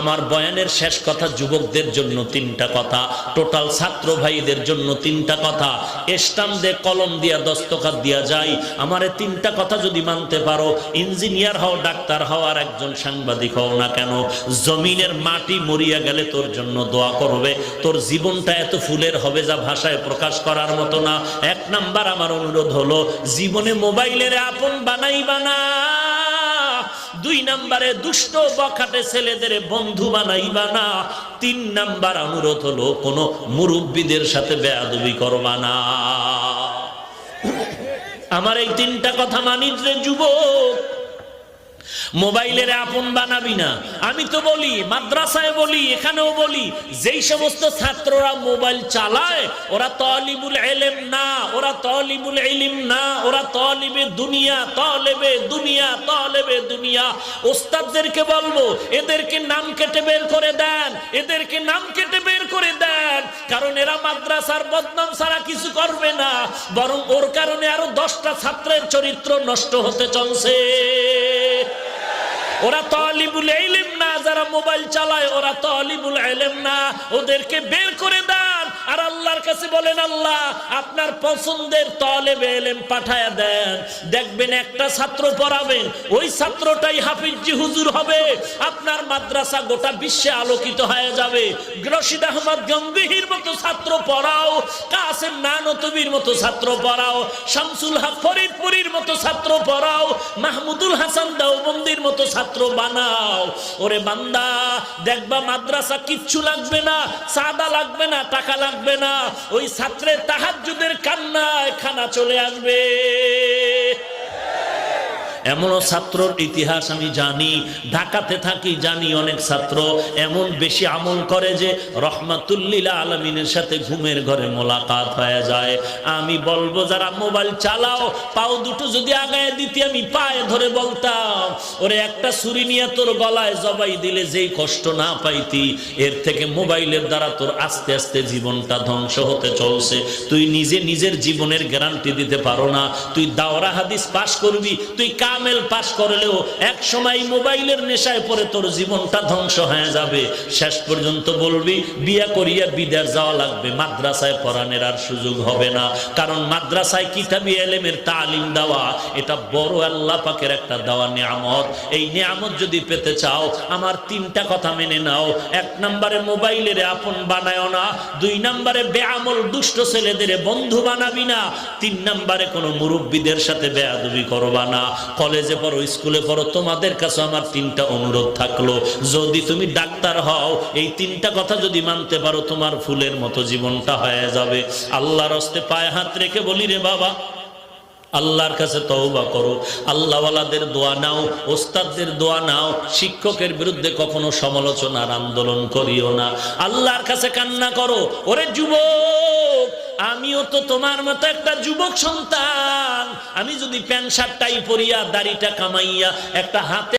আমার বয়ানের শেষ কথা যুবকদের জন্য তিনটা কথা, টোটাল ছাত্র ভাইদের জন্য তিনটা কথা। স্টাম দিয়ে কলম দিয়া, দস্তখাত দিয়া যায় আমার তিনটা কথা যদি মানতে পারো, ইঞ্জিনিয়ার হও, ডাক্তার হও, আর একজন সাংবাদিক হও না কেন, জমিনের মাটি মরিয়া গেলে তোর জন্য দোয়া করবে। তোর জীবনটা এত ফুলের হবে যা ভাষায় প্রকাশ করার মতো না। এক নাম্বার আমার অনুরোধ হলো, জীবনে মোবাইলের আপন বানাইবা না। দুই নাম্বারে দুষ্ট বখাটে ছেলেদের বন্ধু বানাইবা না। তিন নাম্বার অনুরোধ হলো, কোনো মুরব্বীদের সাথে বেয়াদবি করবা না। আমার এই তিনটা কথা মানিস রে যুবক মোবাইলের আপন বানাবি না। আমি তো বলি, মাদ্রাসায় বলি, এখানেও বলি, যেই সমস্ত ছাত্ররা মোবাইল চালায়, ওরা তলিবুল এলেম না, ওরা তলিবুল ইলিম না, ওরা তলিবে দুনিয়া, তলেবে দুনিয়া তলেবে দুনিয়া। ওস্তাদদেরকে বলব, এদেরকে নাম কেটে বের করে দেন, এদেরকে নাম কেটে বের করে দেন, কারণ এরা মাদ্রাসার বদনাম ছাড়া কিছু করবে না, বরং ওর কারণে আরও দশটা ছাত্রের চরিত্র নষ্ট হতে চলছে। ওরা তলিবুল এলিম না যারা মোবাইল চালায় ওরা তলিবুল এলেম না। ওদেরকে বের করে দেন আর আল্লাহর কাছে বলেন, আল্লাহ, আপনার পছন্দের তলেবে এলেম পাঠায়া দেন। দেখবেন একটা ছাত্র পড়াবেন, ওই ছাত্রটাই হাফিজি হুজুর হবে। আপনার মাদ্রাসা গোটা বিশ্বে আলোকিত হয়ে যাবে। রশিদ আহমদ গম্ভীর মতো ছাত্র পড়াও, কাসেম নানতবির মতো ছাত্র পড়াও, শামসুল হক ফরিদপুরীর মতো ছাত্র পড়াও, মাহমুদুল হাসান দেওবন্দির মতো ছাত্র বানাও। ওরে বান্দা, দেখবা মাদ্রাসা কিচ্ছু লাগবে না, সাদা লাগবে না, টাকা লাগবে না। ওই ছাত্রের তাহাজ্জুদের কান্নায় খানা চলে আসবে। এমনও ছাত্রর ইতিহাস আমি জানি, ঢাকাতে থাকি জানি অনেক ছাত্র, এমন বেশি আমল করে যে রহমাতুল্লিলা আলমিনের সাথে ঘুমের ঘরে মোলাকাত হয়ে যায়। আমি বলব, যারা মোবাইল চালাও, পাও দুটো যদি আগায় দিতে, আমি পায়ে ধরে বলতাম, ওরে, একটা ছুরি নিয়ে তোর গলায় জবাই দিলে যেই কষ্ট না পাইতি, এর থেকে মোবাইলের দ্বারা তোর আস্তে আস্তে জীবনটা ধ্বংস হতে চলছে। তুই নিজে নিজের জীবনের গ্যারান্টি দিতে পারো না, তুই দাওরা হাদিস পাশ করবি, তুই কামেল পাশ করলেও এক সময় মোবাইলের নেশায় পরে তোর জীবনটা ধ্বংস হয়ে যাবে। শেষ পর্যন্ত বলবি, বিয়া করিয়া বিদার যাওয়া লাগবে। মাদ্রাসায় পড়ানোর আর সুযোগ হবে না। কারণ মাদ্রাসায় কিতাবি এলেমের তালিম দেওয়া, এটা বড় আল্লাহ পাকের একটা দেওয়া নিয়ামত। এই নিয়ামত যদি পেতে চাও, আমার তিনটা কথা মেনে নাও। এক নম্বরে মোবাইলের আপন বানায় না। দুই নম্বরে বেআমল দুষ্ট ছেলেদের বন্ধু বানাবি না। তিন নম্বরে কোনো মুরব্বীদের সাথে বেয়াদবি করবা না। কলেজে পড়ো, স্কুলে পড়ো, তোমাদের কাছে আমার তিনটা অনুরোধ থাকল। যদি তুমি ডাক্তার হও, এই তিনটা কথা যদি মানতে পারো, তোমার ফুলের মতো জীবনটা হয়ে যাবে। আল্লাহর হস্তে পায়ে হাত রেখে বলি রে বাবা, আল্লাহর কাছে তওবা করো। আল্লাহওয়ালাদের দোয়া নাও, ওস্তাদদের দোয়া নাও, শিক্ষকের বিরুদ্ধে কখনো সমালোচনার আন্দোলন করিও না। আল্লাহর কাছে কান্না করো, ওরে যুবক! আমিও তো তোমার মতো একটা যুবক সন্তান। আমি যদি প্যান্ট শার্টটাই পরিয়া, দাড়িটা কামাইয়া, একটা হাতে